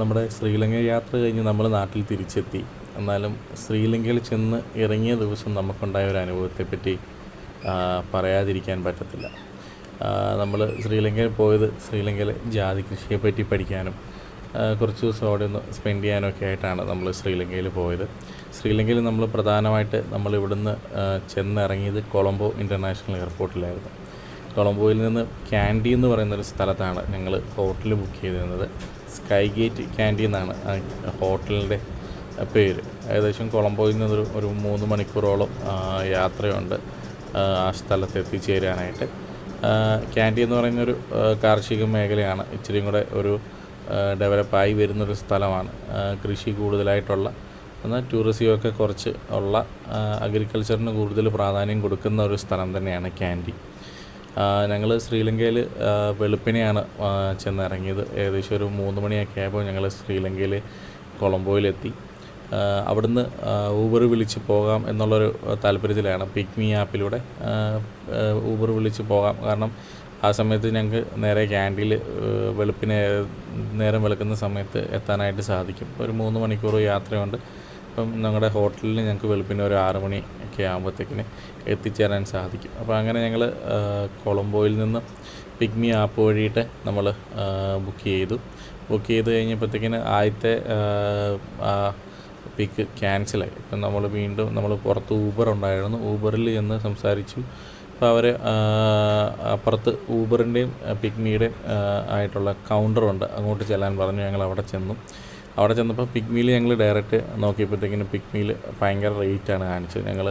നമ്മുടെ ശ്രീലങ്ക യാത്ര കഴിഞ്ഞ് നമ്മൾ നാട്ടിൽ തിരിച്ചെത്തി. എന്നാലും ശ്രീലങ്കയിൽ ചെന്ന് ഇറങ്ങിയ ദിവസം നമുക്കുണ്ടായ ഒരു അനുഭവത്തെപ്പറ്റി പറയാതിരിക്കാൻ പറ്റത്തില്ല. നമ്മൾ ശ്രീലങ്കയിൽ പോയത് ശ്രീലങ്കയിലെ ജാതി കൃഷിയെപ്പറ്റി പഠിക്കാനും കുറച്ച് ദിവസം അവിടെ ഒന്ന് സ്പെൻഡ് ചെയ്യാനും ഒക്കെ ആയിട്ടാണ് നമ്മൾ ശ്രീലങ്കയിൽ പോയത്. ശ്രീലങ്കയിൽ നമ്മൾ പ്രധാനമായിട്ട് നമ്മൾ ഇവിടുന്ന് ചെന്നിറങ്ങിയത് കൊളംബോ ഇന്റർനാഷണൽ എയർപോർട്ടിലായിരുന്നു. കൊളംബോയിൽ നിന്ന് ക്യാൻഡി എന്ന് പറയുന്നൊരു സ്ഥലത്താണ് ഞങ്ങൾ ഹോട്ടൽ ബുക്ക് ചെയ്തിരുന്നത്. സ്കൈ ഗേറ്റ് ക്യാൻഡി എന്നാണ് ആ ഹോട്ടലിന്റെ പേര്. ഏകദേശം കൊളംബോയിൽ നിന്നൊരു ഒരു മൂന്ന് മണിക്കൂറോളം യാത്രയുണ്ട് ആ, സ്ഥലത്ത് എത്തിച്ചേരാനായിട്ട്. ക്യാന്റീൻ എന്ന് പറയുന്നൊരു കാർഷിക മേഖലയാണ്. ഇച്ചിരിയും കൂടെ ഒരു ഡെവലപ്പായി വരുന്നൊരു സ്ഥലമാണ്. കൃഷി കൂടുതലായിട്ടുള്ള എന്നാൽ ടൂറിസമൊക്കെ കുറച്ച് ഉള്ള അഗ്രികൾച്ചറിന് കൂടുതൽ പ്രാധാന്യം കൊടുക്കുന്ന ഒരു സ്ഥലം തന്നെയാണ് ക്യാൻഡി ഞങ്ങൾ ശ്രീലങ്കയിൽ വെളുപ്പിനെയാണ് ചെന്നിറങ്ങിയത്. ഏകദേശം ഒരു മൂന്ന് മണിയൊക്കെ ആയപ്പോൾ ഞങ്ങൾ ശ്രീലങ്കയിൽ കൊളംബോയിലെത്തി. അവിടുന്ന് ഊബർ വിളിച്ച് പോകാം എന്നുള്ളൊരു താല്പര്യത്തിലാണ് പിക്മി ആപ്പിലൂടെ ഊബർ വിളിച്ച് പോകാം. കാരണം ആ സമയത്ത് ഞങ്ങൾക്ക് നേരെ ക്യാന്റീൽ വെളുപ്പിനെ നേരം വെളുക്കുന്ന സമയത്ത് എത്താനായിട്ട് സാധിക്കും. ഒരു മൂന്ന് മണിക്കൂർ യാത്രയുണ്ട്. അപ്പം ഞങ്ങളുടെ ഹോട്ടലിൽ ഞങ്ങൾക്ക് വെളുപ്പിന് ഒരു ആറ് മണി ഒക്കെ ആകുമ്പോഴത്തേക്കിന് എത്തിച്ചേരാൻ സാധിക്കും. അപ്പോൾ അങ്ങനെ ഞങ്ങൾ കൊളംബോയിൽ നിന്ന് പിഗ്മി ആപ്പ് വഴിയിട്ട് നമ്മൾ ബുക്ക് ചെയ്തു. ബുക്ക് ചെയ്ത് കഴിഞ്ഞപ്പോഴത്തേക്കിന് ആദ്യത്തെ പിക്ക് ക്യാൻസലായി ഇപ്പം നമ്മൾ വീണ്ടും നമ്മൾ പുറത്ത് ഊബർ ഉണ്ടായിരുന്നു. ഊബറിൽ ചെന്ന് സംസാരിച്ചു. അപ്പോൾ അവർ അപ്പുറത്ത് ഊബറിന്റെയും പിഗ്മിയുടെയും ആയിട്ടുള്ള കൗണ്ടറുണ്ട് അങ്ങോട്ട് ചെല്ലാൻ പറഞ്ഞു. ഞങ്ങൾ അവിടെ ചെന്നു. അവിടെ ചെന്നപ്പോൾ പിഗ്മിയിൽ ഞങ്ങൾ ഡയറക്റ്റ് നോക്കിയപ്പോഴത്തേക്കിനും പിഗ്മിയിൽ ഭയങ്കര റേറ്റാണ് കാണിച്ചത്. ഞങ്ങൾ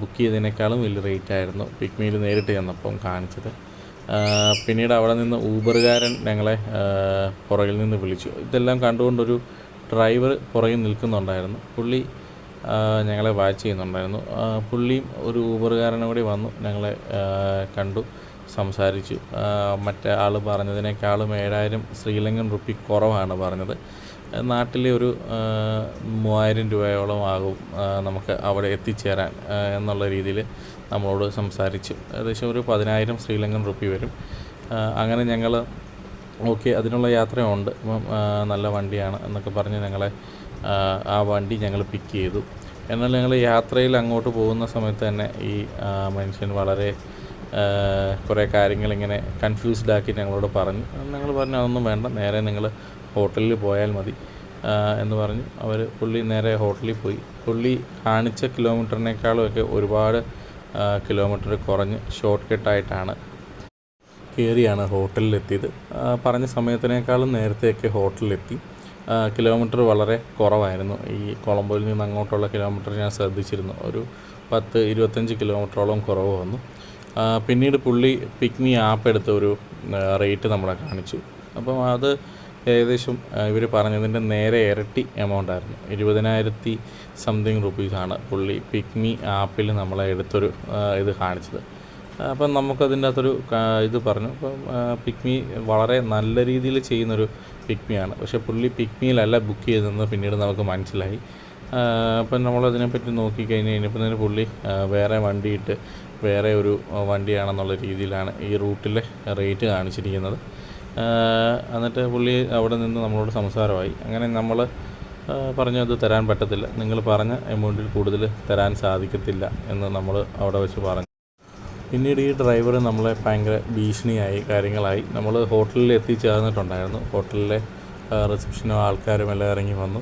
ബുക്ക് ചെയ്തതിനേക്കാളും വലിയ റേറ്റ് ആയിരുന്നു പിഗ്മിയിൽ നേരിട്ട് ചെന്നപ്പം കാണിച്ചത്. പിന്നീട് അവിടെ നിന്ന് ഊബറുകാരൻ ഞങ്ങളെ പുറകിൽ നിന്ന് വിളിച്ചു. ഇതെല്ലാം കണ്ടുകൊണ്ടൊരു ഡ്രൈവർ പുറകിൽ നിൽക്കുന്നുണ്ടായിരുന്നു. പുള്ളി ഞങ്ങളെ വാച്ച് ചെയ്യുന്നുണ്ടായിരുന്നു. പുള്ളിയും ഒരു ഊബറുകാരനും കൂടി വന്നു ഞങ്ങളെ കണ്ടു സംസാരിച്ചു. മറ്റേ ആൾ പറഞ്ഞതിനേക്കാളും ഏഴായിരം ശ്രീലങ്കൻ റുപ്പി കുറവാണ് പറഞ്ഞത്. നാട്ടിലെ ഒരു മൂവായിരം രൂപയോളം ആകും നമുക്ക് അവിടെ എത്തിച്ചേരാൻ എന്നുള്ള രീതിയിൽ നമ്മളോട് സംസാരിച്ചു. ഏകദേശം ഒരു പതിനായിരം ശ്രീലങ്കൻ റുപ്പി വരും. അങ്ങനെ ഞങ്ങൾ ഓക്കെ അതിനുള്ള യാത്രയുണ്ട്. നല്ല വണ്ടിയാണ് എന്നൊക്കെ പറഞ്ഞ് ഞങ്ങളെ ആ, വണ്ടി ഞങ്ങൾ പിക്ക് ചെയ്തു. എന്നാൽ ഞങ്ങൾ യാത്രയിൽ അങ്ങോട്ട് പോകുന്ന സമയത്ത് തന്നെ ഈ മനുഷ്യൻ വളരെ കുറേ കാര്യങ്ങൾ ഇങ്ങനെ കൺഫ്യൂസ്ഡ് ആക്കി ഞങ്ങളോട് പറഞ്ഞു. ഞങ്ങൾ പറഞ്ഞു അതൊന്നും വേണ്ട നേരെ നിങ്ങൾ ഹോട്ടലിൽ പോയാൽ മതി എന്ന് പറഞ്ഞു. അവർ പുള്ളി നേരെ ഹോട്ടലിൽ പോയി. പുള്ളി കാണിച്ച കിലോമീറ്ററിനേക്കാളും ഒക്കെ ഒരുപാട് കിലോമീറ്റർ കുറഞ്ഞ് ഷോർട്ട് കട്ടായിട്ടാണ് കയറിയാണ് ഹോട്ടലിലെത്തിയത്. പറഞ്ഞ സമയത്തിനേക്കാളും നേരത്തെയൊക്കെ ഹോട്ടലിലെത്തി. കിലോമീറ്റർ വളരെ കുറവായിരുന്നു. ഈ കൊളംബോയിൽ നിന്ന് അങ്ങോട്ടുള്ള കിലോമീറ്റർ ഞാൻ ശ്രദ്ധിച്ചിരുന്നു. ഒരു പത്ത് ഇരുപത്തഞ്ച് കിലോമീറ്ററോളം കുറവ് വന്നു. പിന്നീട് പുള്ളി പിക്നി ആപ്പ് എടുത്ത ഒരു റേറ്റ് നമ്മളെ കാണിച്ചു. അപ്പം അത് ഏകദേശം ഇവർ പറഞ്ഞതിന്റെ നേരെ ഇരട്ടി എമൗണ്ട് ആയിരുന്നു. ഇരുപതിനായിരത്തി സംതിങ് റുപ്പീസാണ് പുള്ളി പിക്മി ആപ്പിൽ നമ്മളെ എടുത്തൊരു ഇത് കാണിച്ചത്. അപ്പം നമുക്കതിന്റെ അകത്തൊരു ഇത് പറഞ്ഞു. അപ്പം പിക്മി വളരെ നല്ല രീതിയിൽ ചെയ്യുന്നൊരു പിക്മിയാണ്. പക്ഷേ പുള്ളി പിക്മിയിലല്ല ബുക്ക് ചെയ്തതെന്ന് പിന്നീട് നമുക്ക് മനസ്സിലായി. അപ്പം നമ്മളതിനെപ്പറ്റി നോക്കിക്കഴിഞ്ഞ് കഴിഞ്ഞപ്പോൾ തന്നെ പുള്ളി വേറെ വണ്ടിയിട്ട് വേറെ ഒരു വണ്ടിയാണെന്നുള്ള രീതിയിലാണ് ഈ റൂട്ടിലെ റേറ്റ് കാണിച്ചിരിക്കുന്നത്. എന്നിട്ട് പുള്ളി അവിടെ നിന്ന് നമ്മളോട് സംസാരമായി. അങ്ങനെ നമ്മൾ പറഞ്ഞു അത് തരാൻ പറ്റത്തില്ല. നിങ്ങൾ പറഞ്ഞ എമൗണ്ടിൽ കൂടുതൽ തരാൻ സാധിക്കത്തില്ല എന്ന് നമ്മൾ അവിടെ വെച്ച് പറഞ്ഞു. പിന്നീട് ഈ ഡ്രൈവർ നമ്മളെ ഭയങ്കര ഭീഷണിയായി കാര്യങ്ങളായി. നമ്മൾ ഹോട്ടലിൽ എത്തിച്ചേർന്നിട്ടുണ്ടായിരുന്നു. ഹോട്ടലിലെ റിസപ്ഷനും ആൾക്കാരും എല്ലാം ഇറങ്ങി വന്നു.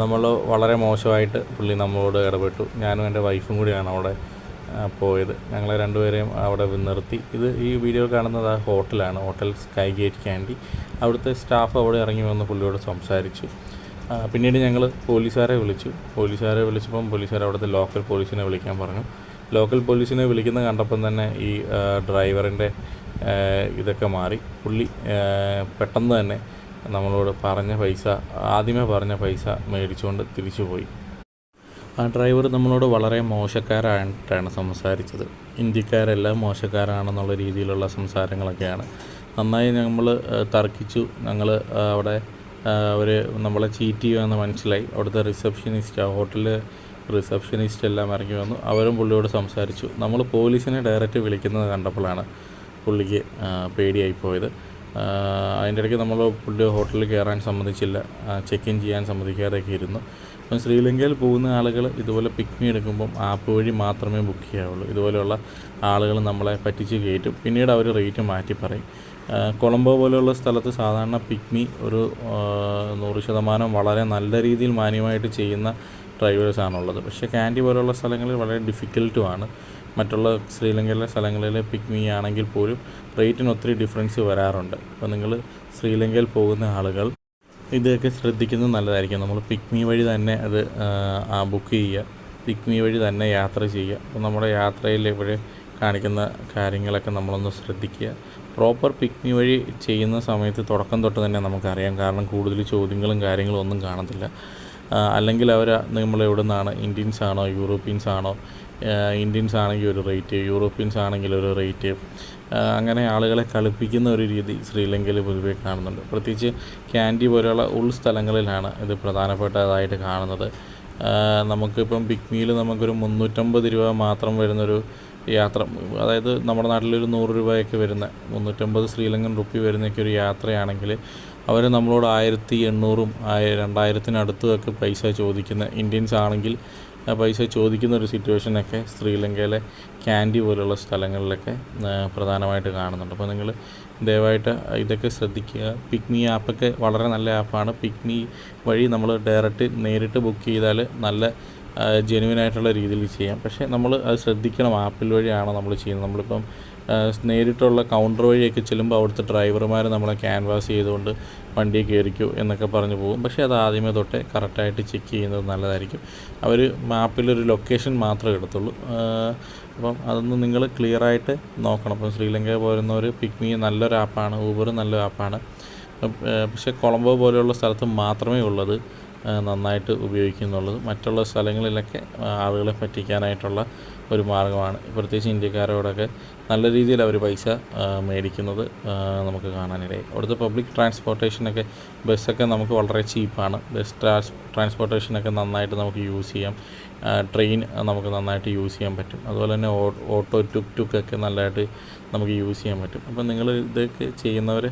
നമ്മൾ വളരെ മോശമായിട്ട് പുള്ളി നമ്മളോട് ഇടപെട്ടു. ഞാനും എന്റെ വൈഫും കൂടിയാണ് അവിടെ പോയത്. ഞങ്ങളെ രണ്ടുപേരെയും അവിടെ നിർത്തി. ഇത് ഈ വീഡിയോ കാണുന്നത് ആ ഹോട്ടലാണ്. Hotel Sky Gate Kandy. അവിടുത്തെ സ്റ്റാഫ് അവിടെ ഇറങ്ങി വന്ന് പുള്ളിയോട് സംസാരിച്ചു. പിന്നീട് ഞങ്ങൾ പോലീസുകാരെ വിളിച്ചു. പോലീസുകാരെ വിളിച്ചപ്പം പോലീസുകാർ അവിടുത്തെ ലോക്കൽ പോലീസിനെ വിളിക്കാൻ പറഞ്ഞു. ലോക്കൽ പോലീസിനെ വിളിക്കുന്ന കണ്ടപ്പം തന്നെ ഈ ഡ്രൈവറിന്റെ ഇതൊക്കെ മാറി. പുള്ളി പെട്ടെന്ന് തന്നെ നമ്മളോട് പറഞ്ഞ പൈസ ആദ്യമേ പറഞ്ഞ പൈസ മേടിച്ചുകൊണ്ട് തിരിച്ചു പോയി ആ ഡ്രൈവർ നമ്മളോട് വളരെ മോശക്കാരായിട്ടാണ് സംസാരിച്ചത്. ഇന്ത്യക്കാരെല്ലാം മോശക്കാരാണെന്നുള്ള രീതിയിലുള്ള സംസാരങ്ങളൊക്കെയാണ്. നന്നായി നമ്മൾ തർക്കിച്ചു. ഞങ്ങൾ അവിടെ അവർ നമ്മളെ ചീറ്റ് ചെയ്യുമെന്ന് മനസ്സിലായി. അവിടുത്തെ റിസപ്ഷനിസ്റ്റ് ആ ഹോട്ടലിലെ റിസപ്ഷനിസ്റ്റ് എല്ലാം ഇറങ്ങി വന്നു. അവരും പുള്ളിയോട് സംസാരിച്ചു. നമ്മൾ പോലീസിനെ ഡയറക്റ്റ് വിളിക്കുന്നത് കണ്ടപ്പോഴാണ് പുള്ളിക്ക് പേടിയായിപ്പോയത് പേടിയായി പോയത്. അതിന്റെ ഇടയ്ക്ക് നമ്മൾ പുള്ളി ഹോട്ടലിൽ കയറാൻ സമ്മതിച്ചില്ല. ചെക്ക് ഇൻ ചെയ്യാൻ സമ്മതിക്കാതെയൊക്കെ ഇരുന്നു. അപ്പം ശ്രീലങ്കയിൽ പോകുന്ന ആളുകൾ ഇതുപോലെ പിക്മി എടുക്കുമ്പം ആപ്പ് വഴി മാത്രമേ ബുക്ക് ചെയ്യാവുള്ളൂ. ഇതുപോലെയുള്ള ആളുകൾ നമ്മളെ പറ്റിച്ച് കയറ്റും. പിന്നീട് അവർ റേറ്റ് മാറ്റി പറയും. കൊളംബോ പോലെയുള്ള സ്ഥലത്ത് സാധാരണ പിക്മി ഒരു നൂറ് ശതമാനം വളരെ നല്ല രീതിയിൽ മാന്യമായിട്ട് ചെയ്യുന്ന ഡ്രൈവേഴ്സാണുള്ളത് പക്ഷേ കാൻഡി പോലെയുള്ള സ്ഥലങ്ങളിൽ വളരെ ഡിഫിക്കൽട്ടുമാണ് മറ്റുള്ള ശ്രീലങ്കയിലെ സ്ഥലങ്ങളിൽ പിക്മി ആണെങ്കിൽ പോലും റേറ്റിന് ഒത്തിരി ഡിഫറൻസ് വരാറുണ്ട്. അപ്പോൾ നിങ്ങൾ ശ്രീലങ്കയിൽ പോകുന്ന ആളുകൾ ഇതൊക്കെ ശ്രദ്ധിക്കുന്നത് നല്ലതായിരിക്കും. നമ്മൾ പിക്മി വഴി തന്നെ അത് ബുക്ക് ചെയ്യുക. പിക്മി വഴി തന്നെ യാത്ര ചെയ്യുക. അപ്പോൾ നമ്മുടെ യാത്രയിൽ ഇവിടെ കാണിക്കുന്ന കാര്യങ്ങളൊക്കെ നമ്മളൊന്ന് ശ്രദ്ധിക്കുക. പ്രോപ്പർ പിക്മി വഴി ചെയ്യുന്ന സമയത്ത് തുടക്കം തൊട്ട് തന്നെ നമുക്കറിയാം. കാരണം കൂടുതൽ ചോദ്യങ്ങളും കാര്യങ്ങളും ഒന്നും കാണത്തില്ല. അല്ലെങ്കിൽ അവർ നമ്മൾ എവിടെ നിന്നാണ് ഇന്ത്യൻസ് ആണോ? യൂറോപ്യൻസ് ആണോ? ഇന്ത്യൻസ് ആണെങ്കിൽ ഒരു റേറ്റ് യൂറോപ്യൻസ് ആണെങ്കിൽ ഒരു റേറ്റ് അങ്ങനെ ആളുകളെ കളിപ്പിക്കുന്ന ഒരു രീതി ശ്രീലങ്കയിൽ പൊതുവേ കാണുന്നുണ്ട്. പ്രത്യേകിച്ച് ക്യാൻഡി പോലെയുള്ള ഉൾസ്ഥലങ്ങളിലാണ് ഇത് പ്രധാനപ്പെട്ടതായിട്ട് കാണുന്നത്. നമുക്കിപ്പം പിക്മിയിൽ നമുക്കൊരു മുന്നൂറ്റമ്പത് രൂപ മാത്രം വരുന്നൊരു യാത്ര. അതായത് നമ്മുടെ നാട്ടിലൊരു നൂറ് രൂപയൊക്കെ വരുന്ന മുന്നൂറ്റമ്പത് ശ്രീലങ്കൻ റുപ്പി വരുന്നൊക്കെ ഒരു യാത്രയാണെങ്കിൽ അവർ നമ്മളോട് ആയിരത്തി എണ്ണൂറും ആയ രണ്ടായിരത്തിനടുത്തുമൊക്കെ പൈസ ചോദിക്കുന്ന ഇന്ത്യൻസ് ആണെങ്കിൽ പൈസ ചോദിക്കുന്ന ഒരു സിറ്റുവേഷനൊക്കെ ശ്രീലങ്കയിലെ ക്യാൻഡി പോലുള്ള സ്ഥലങ്ങളിലൊക്കെ പ്രധാനമായിട്ട് കാണുന്നുണ്ട്. അപ്പോൾ നിങ്ങൾ ദയവായിട്ട് ഇതൊക്കെ ശ്രദ്ധിക്കുക. പിക്മി ആപ്പൊക്കെ വളരെ നല്ല ആപ്പാണ്. പിക്മി വഴി നമ്മൾ ഡയറക്റ്റ് നേരിട്ട് ബുക്ക് ചെയ്താൽ നല്ല ജെനുവിൻ ആയിട്ടുള്ള രീതിയിൽ ചെയ്യാം. പക്ഷേ നമ്മൾ അത് ശ്രദ്ധിക്കണം. ആപ്പിൽ വഴിയാണ് നമ്മൾ ചെയ്യുന്നത്. നമ്മളിപ്പം നേരിട്ടുള്ള കൗണ്ടർ വഴിയൊക്കെ ചെല്ലുമ്പോൾ അവിടുത്തെ ഡ്രൈവർമാർ നമ്മളെ ക്യാൻവാസ് ചെയ്തുകൊണ്ട് വണ്ടി കയറിക്കോ എന്നൊക്കെ പറഞ്ഞു പോകും. പക്ഷേ അത് ആദ്യമേ തൊട്ടേ കറക്റ്റായിട്ട് ചെക്ക് ചെയ്യുന്നത് നല്ലതായിരിക്കും. അവർ മാപ്പിലൊരു ലൊക്കേഷൻ മാത്രമേ എടുത്തുള്ളൂ. അപ്പം അതൊന്ന് നിങ്ങൾ ക്ലിയറായിട്ട് നോക്കണം. അപ്പം ശ്രീലങ്ക പോരുന്നവർ പിക്മി നല്ലൊരു ആപ്പാണ് ഊബർ നല്ലൊരു ആപ്പാണ് പക്ഷേ കൊളംബോ പോലെയുള്ള സ്ഥലത്ത് മാത്രമേ ഉള്ളത്. നന്നായിട്ട് ഉപയോഗിക്കുന്നുള്ളത്. മറ്റുള്ള സ്ഥലങ്ങളിലൊക്കെ ആളുകളെ പറ്റിക്കാനായിട്ടുള്ള ഒരു മാർഗമാണ് പ്രത്യേകിച്ച് ഇന്ത്യക്കാരോടൊക്കെ നല്ല രീതിയിൽ അവർ പൈസ മേടിക്കുന്നത് നമുക്ക് കാണാനിടയായി. അവിടുത്തെ പബ്ലിക് ട്രാൻസ്പോർട്ടേഷനൊക്കെ ബസ്സൊക്കെ നമുക്ക് വളരെ ചീപ്പാണ് ബസ് ട്രാൻസ് ട്രാൻസ്പോർട്ടേഷനൊക്കെ നന്നായിട്ട് നമുക്ക് യൂസ് ചെയ്യാം. ട്രെയിൻ നമുക്ക് നന്നായിട്ട് യൂസ് ചെയ്യാൻ പറ്റും. അതുപോലെ തന്നെ ഓട്ടോ ടുക് ടുക്ക് ഒക്കെ നല്ലതായിട്ട് നമുക്ക് യൂസ് ചെയ്യാൻ പറ്റും. അപ്പം നിങ്ങൾ ഇതൊക്കെ ചെയ്യുന്നവർ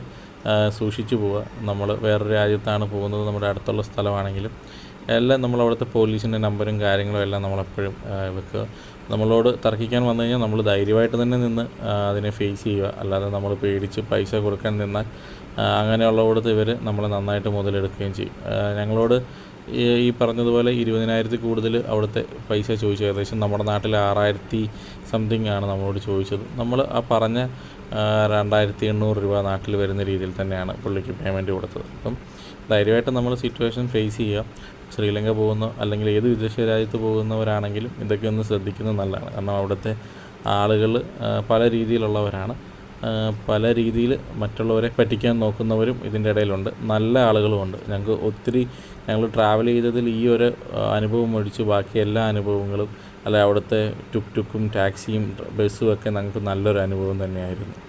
സൂക്ഷിച്ചു പോവുക. നമ്മൾ വേറൊരു രാജ്യത്താണ് പോകുന്നത് നമ്മുടെ അടുത്തുള്ള സ്ഥലമാണെങ്കിലും എല്ലാം നമ്മൾ അവിടുത്തെ പോലീസിന്റെ നമ്പറും കാര്യങ്ങളും എല്ലാം നമ്മളെപ്പോഴും വെക്കുക. നമ്മളോട് തർക്കിക്കാൻ വന്നു കഴിഞ്ഞാൽ നമ്മൾ ധൈര്യമായിട്ട് തന്നെ നിന്ന് അതിനെ ഫേസ് ചെയ്യുക. അല്ലാതെ നമ്മൾ പേടിച്ച് പൈസ കൊടുക്കാൻ നിന്നാൽ അങ്ങനെയുള്ളവിടത്ത് ഇവർ നമ്മളെ നന്നായിട്ട് മുതലെടുക്കുകയും ചെയ്യും. ഞങ്ങളോട് ഈ പറഞ്ഞതുപോലെ ഇരുപതിനായിരത്തിൽ കൂടുതൽ അവിടുത്തെ പൈസ ചോദിച്ചു. ഏകദേശം നമ്മുടെ നാട്ടിൽ ആറായിരത്തി സംതിങ് ആണ് നമ്മളോട് ചോദിച്ചത്. നമ്മൾ ആ പറഞ്ഞ രണ്ടായിരത്തി എണ്ണൂറ് രൂപ നാട്ടിൽ വരുന്ന രീതിയിൽ തന്നെയാണ് പുള്ളിക്ക് പേയ്മെന്റ് കൊടുത്തത്. അപ്പം ധൈര്യമായിട്ട് നമ്മൾ സിറ്റുവേഷൻ ഫേസ് ചെയ്യുക. ശ്രീലങ്ക പോകുന്ന അല്ലെങ്കിൽ ഏത് വിദേശ രാജ്യത്ത് പോകുന്നവരാണെങ്കിലും ഇതൊക്കെ ഒന്ന് ശ്രദ്ധിക്കുന്നത് നല്ലതാണ്. കാരണം അവിടുത്തെ ആളുകൾ പല രീതിയിലുള്ളവരാണ്. പല രീതിയിൽ മറ്റുള്ളവരെ പറ്റിക്കാൻ നോക്കുന്നവരും ഇതിന്റെ ഇടയിലുണ്ട്. നല്ല ആളുകളുമുണ്ട്. ഞങ്ങൾക്ക് ഒത്തിരി ഞങ്ങൾ ട്രാവൽ ചെയ്തതിൽ ഈ ഒരു അനുഭവം ഒഴിച്ച് ബാക്കി എല്ലാ അനുഭവങ്ങളും അല്ല അവിടുത്തെ ടുക് ടുക്കും ടാക്സിയും ബസ്സും ഒക്കെ ഞങ്ങൾക്ക് നല്ലൊരു അനുഭവം തന്നെയായിരുന്നു.